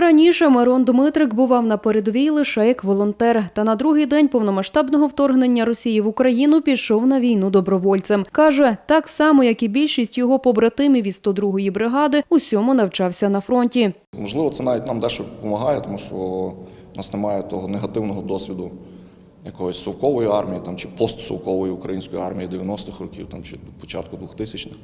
Раніше Мирон Дмитрик бував на передовій лише як волонтер. Та на другий день повномасштабного вторгнення Росії в Україну пішов на війну добровольцем. Каже, так само, як і більшість його побратимів із 102-ї бригади, усьому навчався на фронті. Можливо, це навіть нам дещо допомагає, тому що у нас немає того негативного досвіду якоїсь совкової армії там, чи постсовкової української армії 90-х років там, чи початку 2000-х.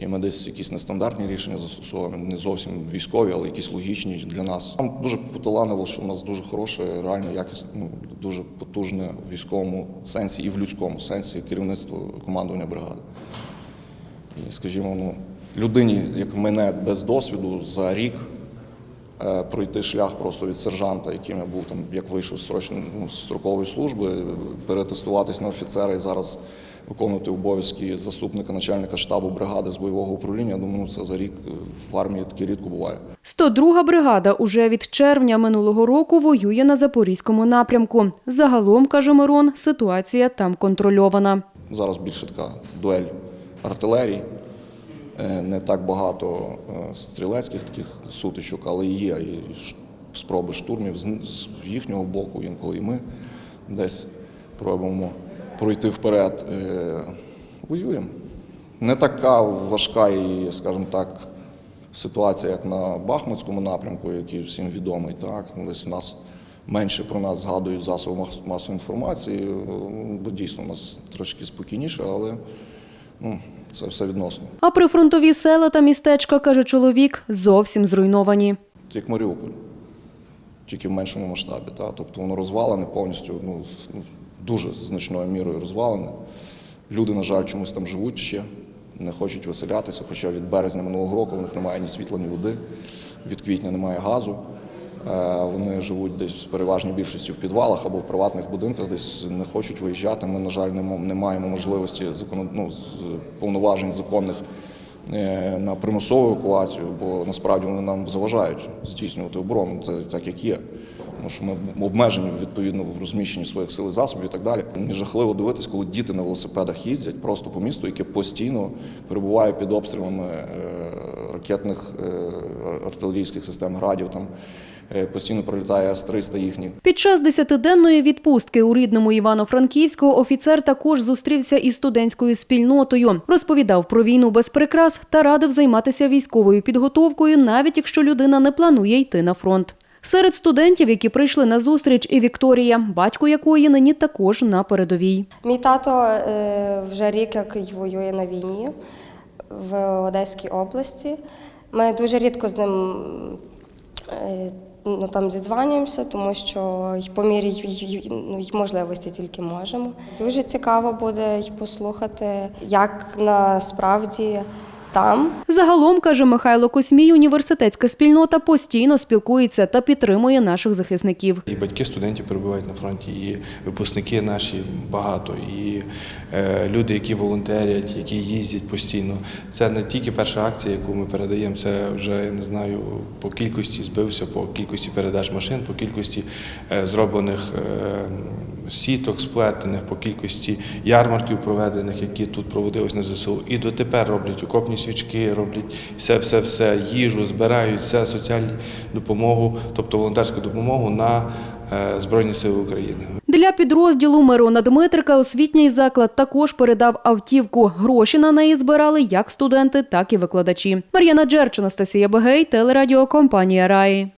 І ми десь якісь нестандартні рішення застосовуємо, не зовсім військові, але якісь логічні для нас. Нам дуже поталанило, що у нас дуже хороше, реально якісне, ну, дуже потужне в військовому сенсі і в людському сенсі керівництво командування бригади. І, скажімо, ну, людині, як мене без досвіду, за рік е, пройти шлях просто від сержанта, яким я був там, як вийшов з срочно- ну, строкової служби, е, перетестуватись на офіцера і зараз виконувати обов'язки заступника начальника штабу бригади з бойового управління. Я думаю, ну, це за рік е, в армії таке рідко буває. 102-га бригада уже від червня минулого року воює на Запорізькому напрямку. Загалом, каже Мирон, ситуація там контрольована. Зараз більше така дуель артилерії. Е, Не так багато е, стрілецьких таких сутичок, але є і спроби штурмів з з їхнього боку, інколи і ми десь пробуємо пройти вперед. Е, Воюємо. Не така важка і, скажімо так, ситуація, як на Бахмутському напрямку, який всім відомий. Так? Десь у нас менше про нас згадують засоби мас- масової інформації, бо дійсно у нас трошки спокійніше, але ну, це все відносно. А прифронтові села та містечка, каже чоловік, зовсім зруйновані. Як Маріуполь, тільки в меншому масштабі. Та? Тобто воно розвалене повністю, ну, ну, дуже значною мірою розвалене. Люди, на жаль, чомусь там живуть ще, не хочуть виселятися, хоча від березня минулого року в них немає ні світла, ні води, від квітня немає газу. Е, Вони живуть десь в переважній більшості в підвалах або в приватних будинках, десь не хочуть виїжджати. Ми, на жаль, не мо- не маємо можливості ну, повноважень законних на примусову евакуацію, бо насправді вони нам заважають здійснювати оборону. Це так як є. Тому що ми обмежені відповідно в розміщенні своїх сил і засобів і так далі. Мені жахливо дивитись, коли діти на велосипедах їздять просто по місту, яке постійно перебуває під обстрілами е, ракетних е, артилерійських систем градів. Там е, постійно пролітає С-300 їхні. Під час десятиденної відпустки у рідному Івано-Франківську офіцер також зустрівся із студентською спільнотою, розповідав про війну без прикрас та радив займатися військовою підготовкою, навіть якщо людина не планує йти на фронт. Серед студентів, які прийшли на зустріч, і Вікторія, батько якої нині також на передовій. Мій тато е, вже рік як воює на війні в Одеській області. Ми дуже рідко з ним е, ну, там зідзванюємося, тому що й по мірі ну, й можливості тільки можемо. Дуже цікаво буде й послухати, як насправді там. Загалом, каже Михайло Космій, університетська спільнота постійно спілкується та підтримує наших захисників. І батьки студентів перебувають на фронті, і випускники наші багато, і е, люди, які волонтерять, які їздять постійно. Це не тільки перша акція, яку ми передаємо, це вже я не знаю по кількості збився, по кількості передач машин, по кількості е, зроблених е, сіток, сплетених, по кількості ярмарків проведених, які тут проводились на ЗСУ. І дотепер роблять окопні свічки, роблять все, все, все, їжу, збирають все, соціальну допомогу, тобто волонтерську допомогу на е, Збройні Сили України. Для підрозділу Мирона Дмитрика освітній заклад також передав автівку. Гроші на неї збирали як студенти, так і викладачі. Мар'яна Джерч, Анастасія Бегей, телерадіокомпанія Раї.